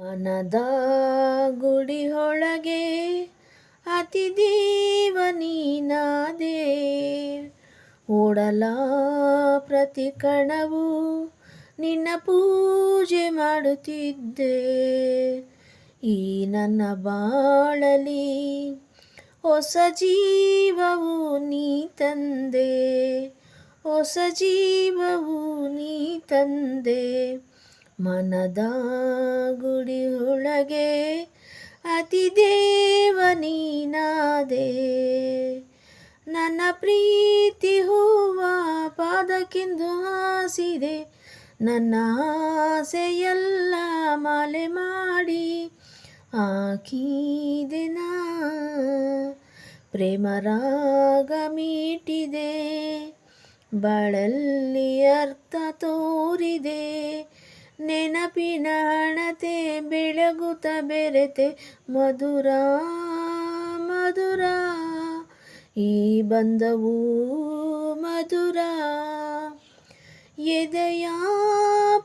ಮನದ ಗುಡಿಯೊಳಗೆ ಅತಿ ದೇವ ಓಡಲ ಪ್ರತಿ ಕಣವು ನಿನ್ನ ಪೂಜೆ ಮಾಡುತ್ತಿದ್ದೆ. ಈ ನನ್ನ ಬಾಳಲಿ ಹೊಸ ಜೀವವು ನೀ ತಂದೆ. ಹೊಸ ಜೀವವು ನೀ ತಂದೆ. ಮನದ ಗುಡಿಯೊಳಗೆ ಅತಿ ದೇವ ನೀನಾದೆ. ನನ್ನ ಪ್ರೀತಿ ಹೂವ ಪಾದಕ್ಕೆಂದು ಹಾಸಿದೆ. ನನ್ನ ಆಸೆಯೆಲ್ಲ ಮಾಲೆ ಮಾಡಿ ಹಾಕಿದೆ ನಾ ಪ್ರೇಮ ರಾಗ ಮೀಟಿದೆ. ಬಳಲ್ಲಿ ಅರ್ಥ ತೋರಿದೆ. ನೆನಪಿನ ಹಣತೆ ಬೆಳಗುತ್ತ ಬೆರೆತೆ ಮಧುರ ಮಧುರ. ಈ ಬಂದವು ಮಧುರ. ಎದೆಯ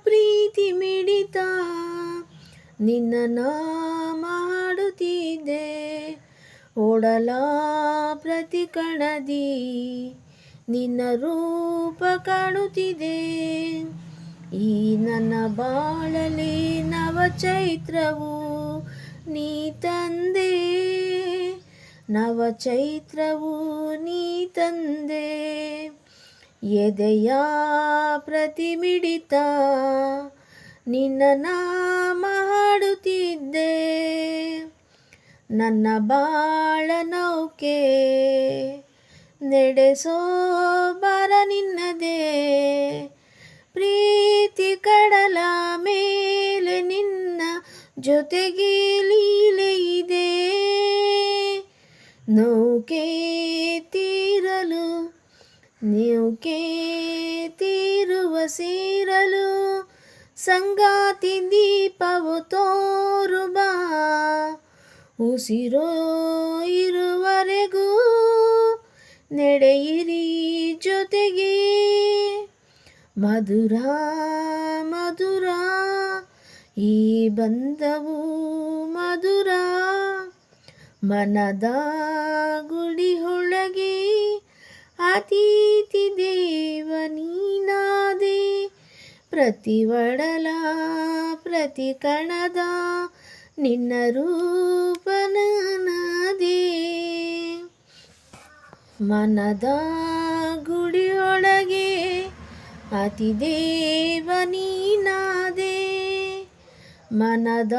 ಪ್ರೀತಿ ಮಿಡಿತ ನಿನ್ನ ನಾಮ ಮಾಡುತ್ತಿದೆ ಓಡಲ ಪ್ರತಿ ಕಣದಿ ನಿನ್ನ ರೂಪ ಕಾಣುತ್ತಿದೆ. ಈ ನನ್ನ ಬಾಳಲಿ ನವ ಚೈತ್ರವು ನೀ ತಂದೆ. ನವ ಚೈತ್ರವು ನೀ ತಂದೆ. ಎದೆಯ ಪ್ರತಿಮಿಡಿತ ನಿನ್ನ ನಾಮ ಹಾಡುತ್ತಿದ್ದೆ. ನನ್ನ ಬಾಳ ನೌಕೆ, ನಡೆಸೋ ಬರ ಜೊತೆಗೆ ಲೀಲೆ ಇದೆ. ನೌಕೆ ತೀರಲು, ನೌಕೆ ತೀರುವ ಸೇರಲು, ಸಂಗಾತಿ ದೀಪವು ತೋರು ಬಾ ಉಸಿರೋ ಇರುವರೆಗೂ ನಡೆಯಿರಿ ಜೊತೆಗೆ. ಮಧುರ ಮಧುರ ಈ ಬಂದವು ಮಧುರ ಮನದ ಗುಡಿಯೊಳಗೆ ಅತಿಥಿ ದೇವ ನೀನಾದೆ ಪ್ರತಿ ಒಡಲ, ಪ್ರತಿ ಕಣದ ನಿನ್ನ ರೂಪನಾದೆ ಮನದ ಗುಡಿಯೊಳಗೆ ಅತಿ ದೇವ ನೀನಾದೆ ಮನದ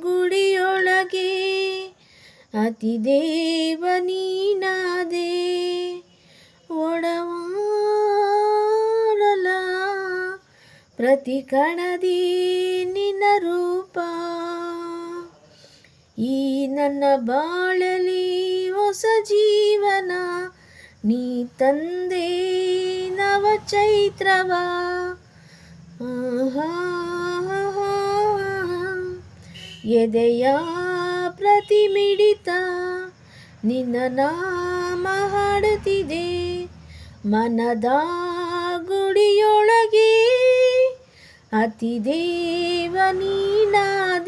ಗುಡಿಯೊಳಗೆ ಅತಿ ದೇವ ನೀನಾದೆ ಒಡವಾಡಲ ಪ್ರತಿ ಕಣದಿ ನಿನ್ನ ರೂಪ. ಈ ನನ್ನ ಬಾಳಲಿ ಹೊಸ ಜೀವನ. ನೀ ತಂದೆ ನವ ಚೈತ್ರವ ಎದೆಯ ಪ್ರತಿಮಿಡಿತ ನಿನ್ನ ನಾಮ ಹಾಡುತ್ತಿದೆ. ಮನದ ಗುಡಿಯೊಳಗೆ ಅತಿ ನೀನಾದೆ